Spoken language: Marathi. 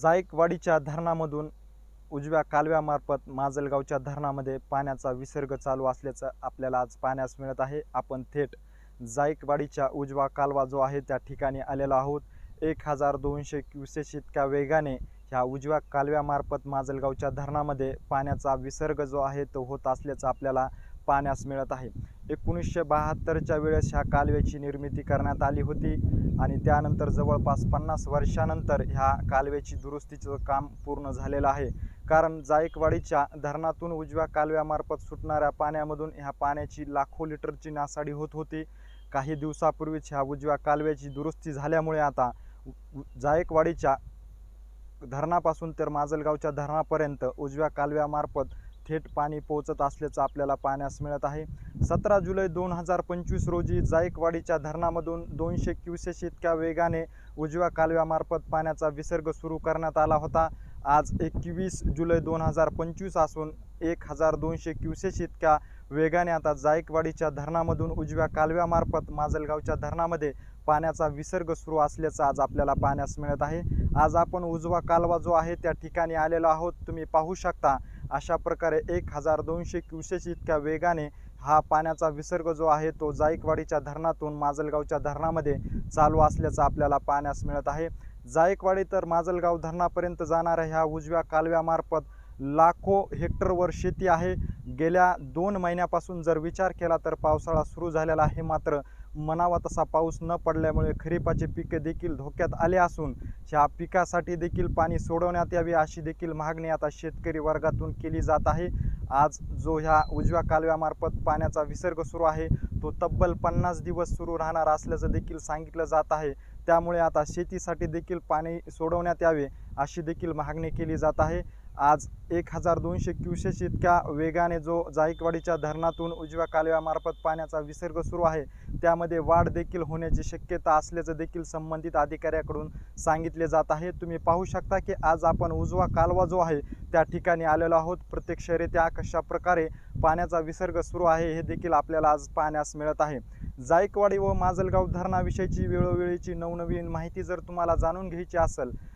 जायकवाडीच्या धरणामधून उजव्या कालव्यामार्फत माजलगावच्या धरणामध्ये पाण्याचा विसर्ग चालू असल्याचं आपल्याला आज पाहण्यास मिळत आहे. आपण थेट जायकवाडीच्या उजवा कालवा जो आहे त्या ठिकाणी आलेलो आहोत. एक हजार दोनशे क्युसेस इतक्या वेगाने ह्या उजव्या कालव्यामार्फत माजलगावच्या धरणामध्ये पाण्याचा विसर्ग जो आहे तो होत असल्याचं आपल्याला पाहण्यास मिळत आहे. एकोणीसशे बहात्तरच्या वेळेस ह्या कालव्याची निर्मिती करण्यात आली होती आणि त्यानंतर जवळपास पन्नास वर्षानंतर ह्या कालव्याची दुरुस्तीचं काम पूर्ण झालेलं आहे. कारण जायकवाडीच्या धरणातून उजव्या कालव्यामार्फत सुटणाऱ्या पाण्यामधून ह्या पाण्याची लाखो लिटरची नासाडी होत होती. काही दिवसापूर्वीच ह्या उजव्या कालव्याची दुरुस्ती झाल्यामुळे आता जायकवाडीच्या धरणापासून तर माजलगावच्या धरणापर्यंत उजव्या कालव्यामार्फत थेट पाणी पोहोचत असल्याचं आपल्याला पाहण्यास मिळत आहे. सतरा जुलै दोन हजार पंचवीस रोजी जायकवाडीच्या धरणामधून दोनशे क्युसेस इतक्या वेगाने उजव्या कालव्यामार्फत पाण्याचा विसर्ग सुरू करण्यात आला होता. आज एकवीस जुलै दोन हजार पंचवीस असून एक हजार दोनशे क्युसेस इतक्या वेगाने आता जायकवाडीच्या धरणामधून उजव्या कालव्यामार्फत माजलगावच्या धरणामध्ये पाण्याचा विसर्ग सुरू असल्याचं आज आपल्याला पाहण्यास मिळत आहे. आज आपण उजवा कालवा जो आहे त्या ठिकाणी आलेलो आहोत. तुम्ही पाहू शकता अशा प्रकारे एक हजार दोनशे क्युसेस इतक्या वेगाने हा पाण्याचा विसर्ग जो आहे तो जायकवाडीच्या धरणातून माजलगावच्या धरणामध्ये चालू असल्याचं आपल्याला पाहण्यास मिळत आहे. जायकवाडी तर माजलगाव धरणापर्यंत जाणाऱ्या ह्या उजव्या कालव्यामार्फत लाखो हेक्टरवर शेती आहे. गेल्या दोन महिन्यापासून जर विचार केला तर पावसाळा सुरू झालेला आहे. मात्र मनावा तसा पाऊस न पडल्यामुळे खरीपाचे पिके देखील धोक्यात आले असून ह्या पिकासाठी देखील पाणी सोडवण्यात यावे अशी देखील मागणी आता शेतकरी वर्गातून केली जात आहे. आज जो ह्या उजव्या कालव्यामार्फत पाण्याचा विसर्ग सुरू आहे तो तब्बल पन्नास दिवस सुरू राहणार असल्याचं देखील सांगितलं जात आहे. त्यामुळे आता शेतीसाठी देखील पाणी सोडवण्यात यावे अशी देखील मागणी केली जात आहे. आज एक हजार दोनशे क्युसेस इतक्या वेगाने जो जायकवाडीच्या धरणातून उजव्या कालव्यामार्फत पाण्याचा विसर्ग सुरू आहे त्यामध्ये वाढ देखील होण्याची शक्यता असल्याचं देखील संबंधित अधिकाऱ्याकडून सांगितले जात आहे. तुम्ही पाहू शकता की आज आपण उजवा कालवा जो आहे त्या ठिकाणी आलेलो आहोत. प्रत्यक्षरित्या कशा प्रकारे पाण्याचा विसर्ग सुरू आहे हे देखील आपल्याला आज पाहण्यास मिळत आहे. जायकवाडी व माजलगाव धरणाविषयीची वेळोवेळीची नवनवीन माहिती जर तुम्हाला जाणून घ्यायची असेल